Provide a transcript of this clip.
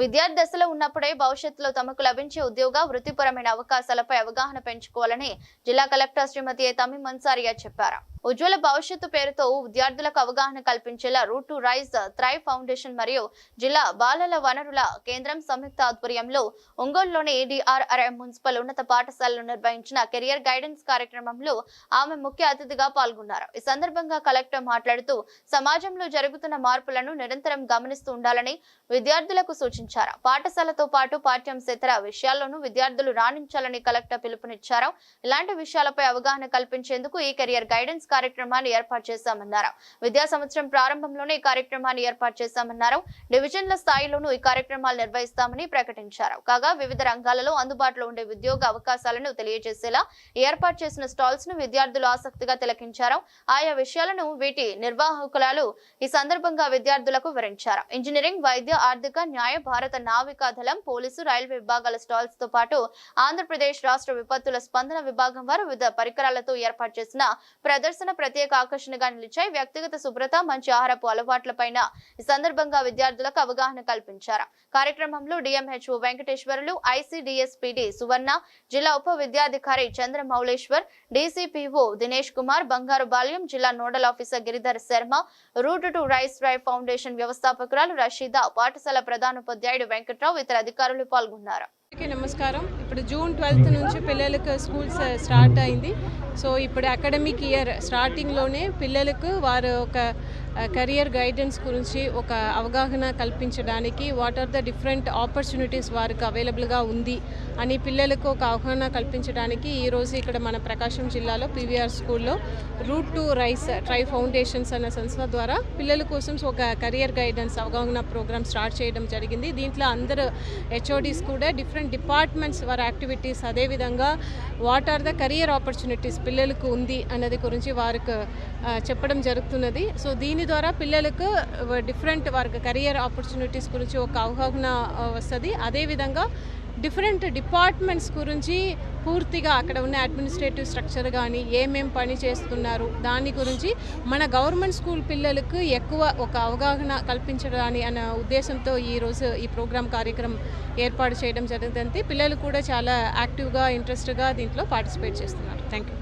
విద్యార్థి దశలో ఉన్నప్పుడే భవిష్యత్తులో తమకు లభించే ఉద్యోగ వృత్తిపరమైన అవకాశాలపై అవగాహన పెంచుకోవాలని జిల్లా కలెక్టర్ శ్రీమతి ఏ తమ్మి మన్సారియా చెప్పారు. ఉజ్వల భవిష్యత్తు పేరుతో విద్యార్థులకు అవగాహన కల్పించేలా root to rise thrive foundation మరియు జిల్లా బాలల వనరుల కేంద్రం సంయుక్త ఆధ్వర్యంలో ఒంగోలులోని డిఆర్ఆర్ఎం మున్సిపల్ ఉన్నత పాఠశాలలో నిర్వహించిన కెరియర్ గైడెన్స్ కార్యక్రమంలో ఆమె ముఖ్య అతిథిగా పాల్గొన్నారు. ఈ సందర్భంగా కలెక్టర్ మాట్లాడుతూ సమాజంలో జరుగుతున్న మార్పులను నిరంతరం గమనిస్తూ ఉండాలని విద్యార్థులకు సూచించారు. పాఠశాలతో పాటు పాఠ్యాంశేతర విషయాల్లోనూ విద్యార్థులు రాణించాలని కలెక్టర్ పిలుపునిచ్చారు. ఇలాంటి విషయాలపై అవగాహన కల్పించేందుకు ఈ కెరియర్ గైడెన్స్ కార్యక్రమాన్ని ఏర్పాటు చేశామన్నారు. విద్యా సంవత్సరం ప్రారంభంలోనే ఈ కార్యక్రమాన్ని ఏర్పాటు చేశామన్నారు. డివిజన్ల స్థాయిలోనూ ఈ కార్యక్రమాలు నిర్వహిస్తామని ప్రకటించారు. కాగా వివిధ రంగాలలో అందుబాటులో ఉండే ఉద్యోగ అవకాశాలను తెలియజేసేలా ఏర్పాటు చేసిన స్టాల్స్ను విద్యార్థులు ఆసక్తిగా తిలకించారు. ఆయా విషయాలను వీటి నిర్వాహకులాలు ఈ సందర్భంగా విద్యార్థులకు వివరించారు. ఇంజనీరింగ్ వైద్య ఆర్థిక న్యాయ భారత నావికా దళం పోలీసు రైల్వే విభాగాల స్టాల్స్తో పాటు ఆంధ్రప్రదేశ్ రాష్ట్ర విపత్తుల స్పందన విభాగం వారు వివిధ పరికరాలతో ఏర్పాటు చేసిన ప్రదర్శన ప్రత్యేక ఆకర్షణగా నిలిచాయి. వ్యక్తిగత శుభ్రత మంచి ఆహారపు అలవాట్లపైన ఈ సందర్భంగా విద్యార్థులకు అవగాహన కల్పించారు. కార్యక్రమంలో డిఎంహెచ్ఓ వెంకటేశ్వరులు ఐసీడీఎస్పీడి సువర్ణ జిల్లా ఉప విద్యాధికారి చంద్ర మౌళేశ్వర్ డీసీపీఓ దినేష్ కుమార్ బంగారు బాల్యం జిల్లా nodal officer Giridhar Sharma root to rise drive foundation వ్యవస్థాపకురాలు Rasheeda పాఠశాల ప్రధానోపాధ్యాయుడు వెంకట్రావు ఇతర అధికారులు పాల్గొన్నారు. నమస్కారం. ఇప్పుడు జూన్ ట్వెల్త్ నుంచి పిల్లలకు స్కూల్స్ uh, స్టార్ట్ అయింది. సో ఇప్పుడు అకాడమిక్ ఇయర్ స్టార్టింగ్లోనే పిల్లలకు వారు ఒక కెరియర్ గైడెన్స్ గురించి ఒక అవగాహన కల్పించడానికి what are the different opportunities వారికి అవైలబుల్గా ఉంది అని పిల్లలకు ఒక అవగాహన కల్పించడానికి ఈరోజు ఇక్కడ మన ప్రకాశం జిల్లాలో పీవీఆర్ స్కూల్లో root to rise try foundations అనే సంస్థ ద్వారా పిల్లల కోసం ఒక కెరియర్ గైడెన్స్ అవగాహన ప్రోగ్రామ్ స్టార్ట్ చేయడం జరిగింది. దీంట్లో అందరు హెచ్ఓడీస్ కూడా డిఫరెంట్ డిపార్ట్మెంట్స్ వారి యాక్టివిటీస్ అదేవిధంగా what are the career opportunities పిల్లలకు ఉంది అన్నది గురించి వారికి చెప్పడం జరుగుతున్నది. సో దీని ద్వారా పిల్లలకు డిఫరెంట్ వారికి కెరియర్ ఆపర్చునిటీస్ గురించి ఒక అవగాహన వస్తుంది. అదేవిధంగా డిఫరెంట్ డిపార్ట్మెంట్స్ గురించి పూర్తిగా అక్కడ ఉన్న అడ్మినిస్ట్రేటివ్ స్ట్రక్చర్ కానీ ఏమేం పని చేస్తున్నారు దాని గురించి మన గవర్నమెంట్ స్కూల్ పిల్లలకు ఎక్కువ ఒక అవగాహన కల్పించడాని అనే ఉద్దేశంతో ఈరోజు ఈ ప్రోగ్రామ్ కార్యక్రమం ఏర్పాటు చేయడం జరుగుతుంది. పిల్లలు కూడా చాలా యాక్టివ్గా ఇంట్రెస్ట్గా దీంట్లో పార్టిసిపేట్ చేస్తున్నారు. Thank you